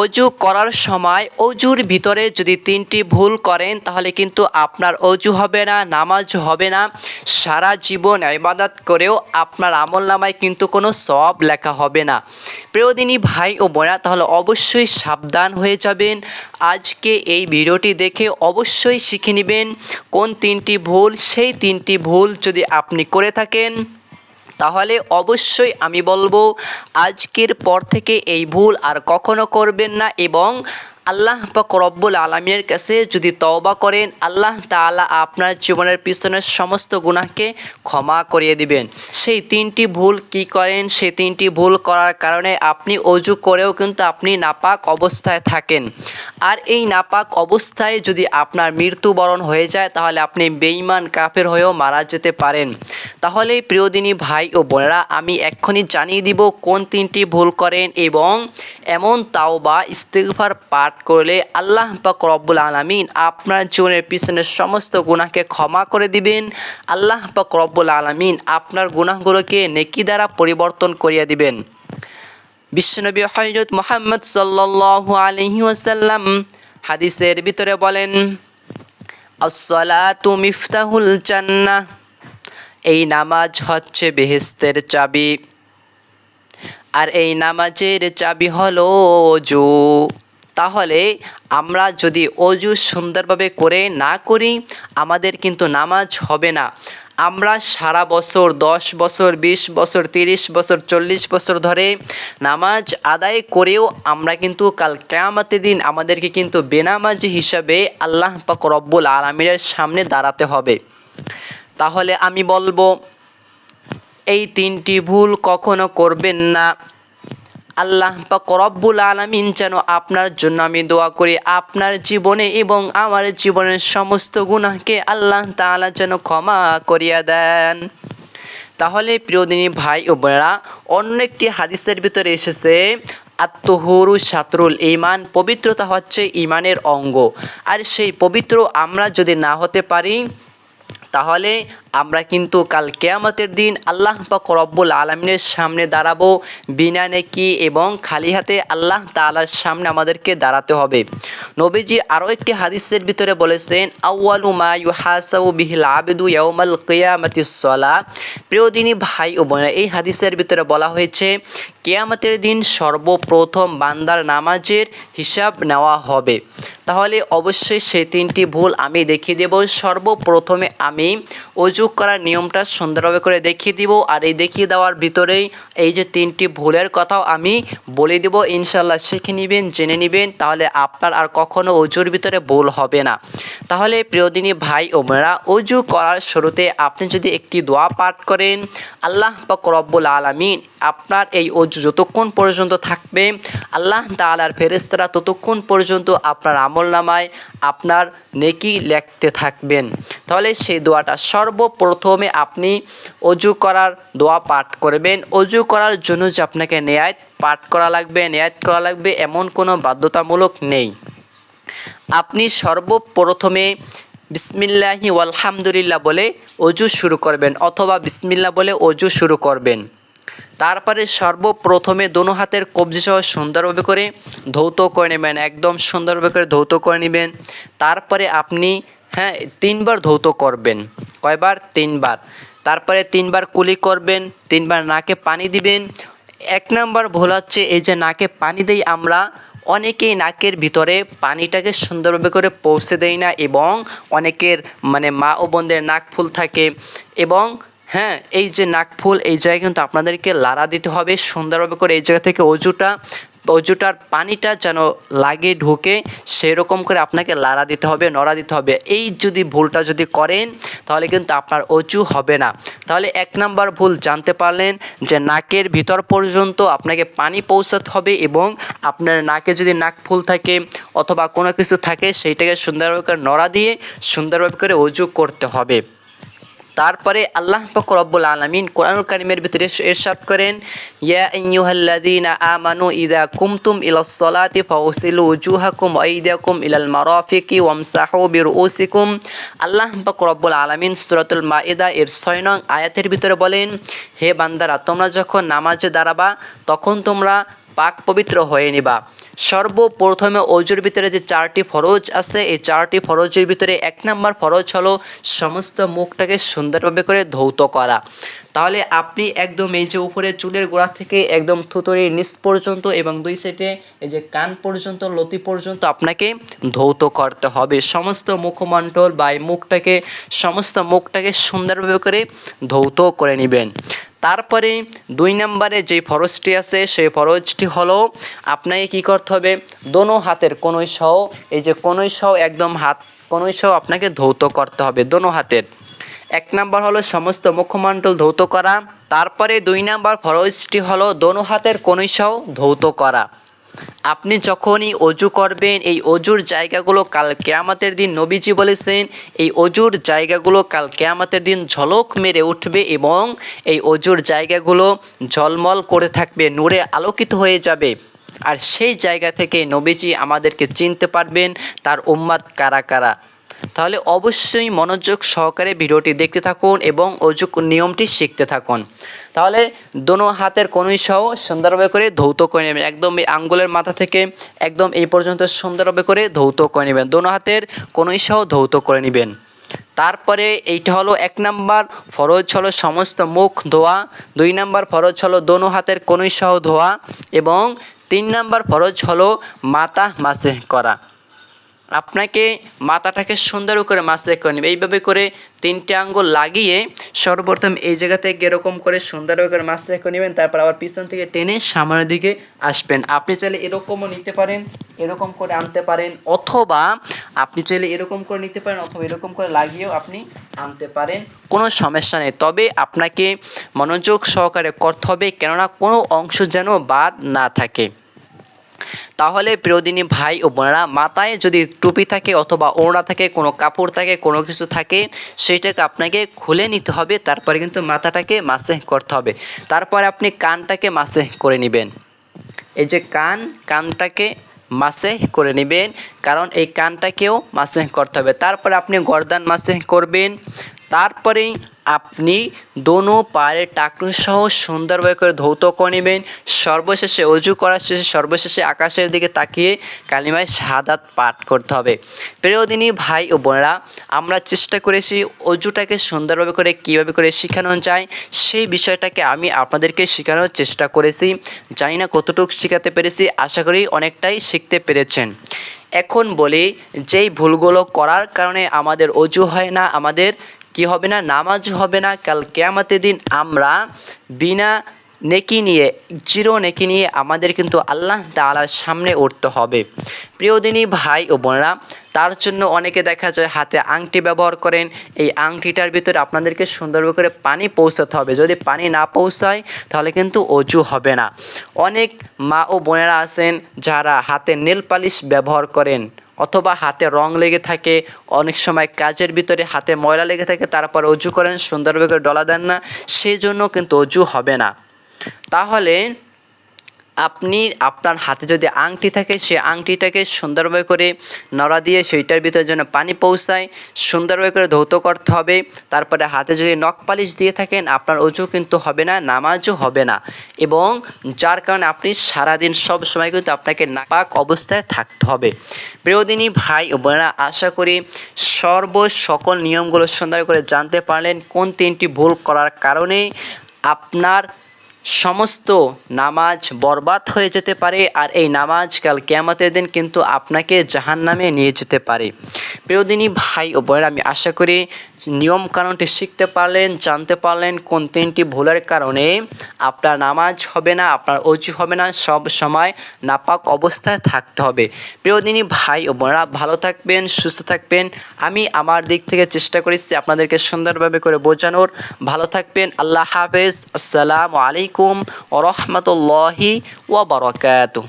অজু করার সময় অজুর ভিতরে যদি তিনটি ভুল করেন, তাহলে কিন্তু আপনার অজু হবে না, নামাজ হবে না। সারা জীবন ইবাদত করেও আপনার আমল নামায় কিন্তু কোনো সব লেখা হবে না। প্রিয়দিনী ভাই ও বোনা তাহলে অবশ্যই সাবধান হয়ে যাবেন। আজকে এই ভিডিওটি দেখে অবশ্যই শিখে নেবেন কোন তিনটি ভুল, সেই তিনটি ভুল যদি আপনি করে থাকেন। তাহলে অবশ্যই আমি বলব আজকের পর থেকে এই ভুল আর কখনো করবেন না এবং আল্লাহ পাক রব্বুল আলমিনের কাছে যদি তওবা করেন, আল্লাহ তাআলা আপনার জীবনের পিছনের সমস্ত গুনাহকে ক্ষমা করিয়ে দিবেন। সেই তিনটি ভুল কি করেন, সেই তিনটি ভুল করার কারণে আপনি অজু করেও কিন্তু আপনি নাপাক অবস্থায় থাকেন। আর এই নাপাক অবস্থায় যদি আপনার মৃত্যুবরণ হয়ে যায়, তাহলে আপনি বেঈমান, কাফের হয়েও মারা যেতে পারেন। তাহলে প্রিয়দিনী ভাই ও বোনেরা, আমি এক্ষুনি জানিয়ে দিব কোন তিনটি ভুল করেন এবং এমন তাওবা, ইস্তেগফার পাঠ করলে আল্লাহ পাক রব্বুল আলামিন আপনার জীবনের পিছনের সমস্ত গুনাহকে ক্ষমা করে দিবেন। আল্লাহ পাক রব্বুল আলামিন আপনার গুনাহগুলোকে নেকি দ্বারা পরিবর্তন করিয়ে দিবেন। বিশ্বনবী হজরত মোহাম্মদ সাল্লাল্লাহু আলাইহি ওয়াসাল্লাম হাদিসের ভিতরে বলেন মিফতাহুল জান্নাহ। এই নামাজ হচ্ছে বেহেস্তের চাবি। আর এই নামাজের চাবি হলো অজু তাহলে আমরা যদি অজু সুন্দরভাবে করে না করি, আমাদের কিন্তু নামাজ হবে না। আমরা সারা বছর, দশ বছর, বিশ বছর, তিরিশ বছর, চল্লিশ বছর ধরে নামাজ আদায় করেও আমরা কিন্তু কাল কেয়ামতের দিন আমাদেরকে কিন্তু বেনামাজি হিসাবে আল্লাহ পাক রব্বুল আলমিনের সামনে দাঁড়াতে হবে। তাহলে আমি বলব, এই তিনটি ভুল কখনো করবেন না। আল্লাহ পাক রব্বুল আলামিন যেন আপনার জন্য আমি দোয়া করি, আপনার জীবনে এবং আমার জীবনের সমস্ত গুণাকে আল্লাহ তাআলা যেন ক্ষমা করিয়া দেন। তাহলে প্রিয়দিনী ভাই ও বোনেরা, অন্য একটি হাদিসের ভিতরে এসেছে, আত্মহরু সাতরুল ইমান পবিত্রতা হচ্ছে ইমানের অঙ্গ। আর সেই পবিত্র আমরা যদি না হতে পারি তাহলে আমরা কিন্তু কাল কেয়ামতের দিন আল্লাহ পাক রব্বুল আলমিনের সামনে দাঁড়াবো বিনা নেকি এবং খালি হাতে আল্লাহ তাআলার সামনে আমাদেরকে দাঁড়াতে হবে। নবীজি আরও একটি হাদিসের ভিতরে বলেছেন, আউয়ালু মা কিয়ামাতি সলা প্রিয়দিনী ভাই ও বোনেরা, এই হাদিসের ভিতরে বলা হয়েছে, কেয়ামতের দিন সর্বপ্রথম বান্দার নামাজের হিসাব নেওয়া হবে। তাহলে অবশ্যই সেই তিনটি ভুল আমি দেখিয়ে দেব। সর্বপ্রথমে আমি অজু করার নিয়মটা সুন্দরভাবে করে দেখিয়ে দিব। আর এই দেখিয়ে দেওয়ার ভিতরেই এই যে তিনটি ভুলের কথাও আমি বলে দেব। ইনশাল্লাহ শিখে নেবেন, জেনে নেবেন, তাহলে আপনার আর কখনো অজুর ভিতরে ভুল হবে না। তাহলে প্রিয়দিনী ভাই ও বোনেরা, অজু করার শুরুতে আপনি যদি একটি দোয়া পাঠ করেন, আল্লাহ পাক রব্বুল আলমিন আপনার এই অজু যতক্ষণ পর্যন্ত থাকবে, আল্লাহ তালার ফেরেস্তারা ততক্ষণ পর্যন্ত আপনার আমল নামায় আপনার নেকি লেখতে থাকবেন। তাহলে সেই দোয়াটা সর্বপ্রথমে আপনি অজু করার দোয়া পাঠ করবেন। অজু করার জন্য যে আপনাকে নেয়াত পাঠ করা লাগবে নেয়াত করা লাগবে এমন কোনো বাধ্যতামূলক নেই। আপনি সর্বপ্রথমে বিসমিল্লাহি আলহামদুলিল্লাহ বলে অজু শুরু করবেন অথবা বিসমিল্লা বলে অজু শুরু করবেন। তারপরে সর্বপ্রথমে দোনো হাতের কবজি সহ সুন্দরভাবে করে ধৌত করে নেবেন, একদম সুন্দরভাবে করে ধৌত করে নেবেন। তারপরে আপনি হ্যাঁ তিনবার ধৌত করবেন। কয়বার? তিনবার। তারপরে তিনবার কুলি করবেন, তিনবার নাকে পানি দিবেন। এক নাম্বার ভুল হচ্ছে এই যে নাকে পানি দেই আমরা, অনেকেই নাকের ভিতরে পানিটাকে সুন্দরভাবে করে পৌঁছে দেয় না এবং অনেকের মানে মা ও বোনদের নাক ফুল থাকে এবং হ্যাঁ এই যে নাক ফুল, এই জায়গায় কিন্তু আপনাদেরকে লাড়া দিতে হবে। সুন্দরভাবে করে এই জায়গা থেকে অজুটা অজুটার পানিটা যেন লাগে, ঢুকে সেরকম করে আপনাকে লাড়া দিতে হবে, নড়া দিতে হবে। এই যদি ভুলটা যদি করেন, তাহলে কিন্তু আপনার অজু হবে না। তাহলে এক নাম্বার ভুল জানতে পারলেন যে নাকের ভিতর পর্যন্ত আপনাকে পানি পৌঁছাতে হবে এবং আপনার নাকে যদি নাক ফুল থাকে অথবা কোনো কিছু থাকে, সেইটাকে সুন্দরভাবে করে নড়া দিয়ে সুন্দরভাবে করে অজু করতে হবে। তারপরে আল্লাহ পাক রব্বুল আলামিন কোরআনুল কারিমের ভিতরে ইরশাদ করেন, ইয়া আইয়ুহাল্লাযীনা আমানু ইযা কুমতুম ইলাস সালাতি ফাউসিলু উজুহাকুম আইদিয়াকুম ইলাল মারাফিকি ওয়ামসাহু বিরুসিকুম আল্লাহ পাক রব্বুল আলামিন সূরাতুল মাইদা এর 6 নং আয়াতের ভিতরে বলেন, হে বান্দারা, তোমরা যখন নামাজে দাঁড়াবা, তখন তোমরা পাক পবিত্র হয়ে নিবা। সর্বপ্রথমে অজুর ভিতরে যে চারটি ফরজ আছে, এই চারটি ফরজের ভিতরে এক নম্বর ফরজ হলো সমস্ত মুখটাকে সুন্দরভাবে করে ধৌত করা। তাহলে আপনি একদম এই যে উপরে চুলের গোড়া থেকে একদম থুতরির নিচ পর্যন্ত এবং দুই সাইডে এই যে কান পর্যন্ত, লতি পর্যন্ত আপনাকে ধৌত করতে হবে। সমস্ত মুখমণ্ডল বা এই মুখটাকে, সমস্ত মুখটাকে সুন্দরভাবে করে ধৌত করে নেবেন। তারপরে দুই নম্বরে যে ফরজটি আছে, সেই ফরজটি হলো আপনাকে কি করতে হবে? দোনো হাতের কোনোই সহ, এই যে কোনোই সহ একদম হাত, কোনোই সহ আপনাকে ধৌত করতে হবে, দোনো হাতের। এক নাম্বার হলো সমস্ত মুখমণ্ডল ধৌত করা, তারপরে দুই নাম্বার ফরজটি হলো দোনো হাতের কোনোই সহ ধৌত করা। আপনি যখনই অজু করবেন, এই অজুর জায়গাগুলো কাল কেয়ামাতের দিন নবীজি বলেছেন, এই অজুর জায়গাগুলো কাল কেয়ামাতের দিন ঝলক মেরে উঠবে এবং এই অজুর জায়গাগুলো ঝলমল করে থাকবে, নূরে আলোকিত হয়ে যাবে। আর সেই জায়গা থেকে নবীজি আমাদেরকে চিনতে পারবেন, তার উম্মাদ কারা কারা। তাহলে অবশ্যই মনোযোগ সহকারে ভিডিওটি দেখতে থাকুন এবং অজু নিয়মটি শিখতে থাকুন। তাহলে দোনো হাতের কনুই সহ সুন্দরভাবে করে ধৌত করে নেবেন। একদম এই আঙ্গুলের মাথা থেকে একদম এই পর্যন্ত সুন্দরভাবে করে ধৌত করে নেবেন। দোনো হাতের কনুই সহ ধৌত করে নেবেন। তারপরে এইটা হলো এক নাম্বার, ফরজ হলো সমস্ত মুখ ধোয়া। দুই নাম্বার, ফরজ হলো দোনো হাতের কনুই সহ ধোয়া। এবং তিন নাম্বার, ফরজ হলো মাথা মাসে করা। আপনাকে মাথাটাকে সুন্দর করে মাসে করে নেবে। এইভাবে করে তিনটে আঙ্গুল লাগিয়ে সর্বপ্রথম এই জায়গা থেকে এরকম করে সুন্দরভাবে করে মাসে করে নেবেন, তারপর আবার পিছন থেকে টেনে সামনের দিকে আসবেন। আপনি চাইলে এরকমও নিতে পারেন, এরকম করে আনতে পারেন, অথবা আপনি চাইলে এরকম করে নিতে পারেন, অথবা এরকম করে লাগিয়েও আপনি আনতে পারেন। কোনো সমস্যা নেই। তবে আপনাকে মনোযোগ সহকারে করতে হবে, কেননা কোনো অংশ যেন বাদ না থাকে। তাহলে প্রিয়দিনী ভাই ও বোনেরা, মাথায় যদি টুপি থাকে অথবা ওড়না থাকে, কোনো কাপড় থাকে, কোনো কিছু থাকে সেটাকে আপনাকে খুলে নিতে হবে, তারপরে কিন্তু মাথাটাকে মাসে করতে হবে। তারপরে আপনি কানটাকে মাসে করে নেবেন। এই যে কান, কানটাকে মাসে করে নেবেন, কারণ এই কানটাকেও মাসে করতে হবে। তারপরে আপনি গর্দান মাসে করবেন তারপরেই আপনি দোনো পায়ের টাকনু সহ সুন্দরভাবে করে ধৌত করে নেবেন। সর্বশেষে অজু করার শেষে সর্বশেষে আকাশের দিকে তাকিয়ে কালিমায় শাহাদাত পাঠ করতে হবে। প্রিয়দিনী ভাই ও বোনেরা, আমরা চেষ্টা করেছি অজুটাকে সুন্দরভাবে করে কীভাবে করে শেখানো যায়, সেই বিষয়টাকে আমি আপনাদেরকে শেখানোর চেষ্টা করেছি। জানি না কতটুকু শেখাতে পেরেছি, আশা করি অনেকটাই শিখতে পেরেছেন। এখন বলি, যেই ভুলগুলো করার কারণে আমাদের অজু হয় না, আমাদের কি হবে না? নামাজ হবে না। কাল কেয়ামতের দিন আমরা বিনা নেকি নিয়ে জিরো নেকি নিয়ে আমাদের কিন্তু আল্লাহ তালার সামনে উঠতে হবে। প্রিয়দিনী ভাই ও বোনেরা, তার জন্য অনেকে দেখা যায় হাতে আংটি ব্যবহার করেন। এই আংটিটার ভিতরে আপনাদেরকে সুন্দরভাবে করে পানি পৌঁছাতে হবে। যদি পানি না পৌঁছায়, তাহলে কিন্তু অজু হবে না। অনেক মা ও বোনেরা আছেন যারা হাতে নেল পালিশ ব্যবহার করেন, অথবা হাতে রং লেগে থাকে। অনেক সময় কাজের ভিতরে হাতে ময়লা লেগে থাকে, তারপর অজু করেন, সুন্দরভাবে ডলা দেন না। সেই জন্য কিন্তু অজু হবে না। তাহলে আপনি, আপনার হাতে যদি আংটি থাকে, সেই আংটিটাকে সুন্দরভাবে করে নড়া দিয়ে সেইটার ভিতরে যেন পানি পৌঁছায়, সুন্দরভাবে করে ধৌত করতে হবে। তারপরে হাতে যদি নখ পালিশ দিয়ে থাকেন, আপনার অজু কিন্তু হবে না, নামাজও হবে না। এবং যার কারণে আপনি সারাদিন সব সময় কিন্তু আপনাকে নাপাক অবস্থায় থাকতে হবে। প্রিয়দিনী ভাই ও বোনেরা, আশা করি সর্ব সকল নিয়মগুলো সুন্দর করে জানতে পারলেন কোন তিনটি ভুল করার কারণে আপনার সমস্ত নামাজ বরবাদ হয়ে যেতে পারে আর এই নামাজ কাল কেয়ামতের দিন কিন্তু আপনাকে জাহান নামে নিয়ে যেতে পারে। প্রিয়দিনী ভাই ও বোনের, আমি আশা করি নিয়ম কানুনটি শিখতে পারলেন, জানতে পারলেন কোন তিনটি ভুলের কারণে। আপনার নামাজ হবে না, আপনার অজু হবে না, সব সময় নাপাক অবস্থায় থাকতে হবে। প্রিয়দিনী ভাই ও বোনেরা, ভালো থাকবেন, সুস্থ থাকবেন। আমি আমার দিক থেকে চেষ্টা করেছি আপনাদেরকে সুন্দরভাবে করে বোঝানোর। ভালো থাকবেন, আল্লাহ হাফেজ। আসসালামু আলাইকুম ও রহমতুল্লাহি ওবরাকাতুহ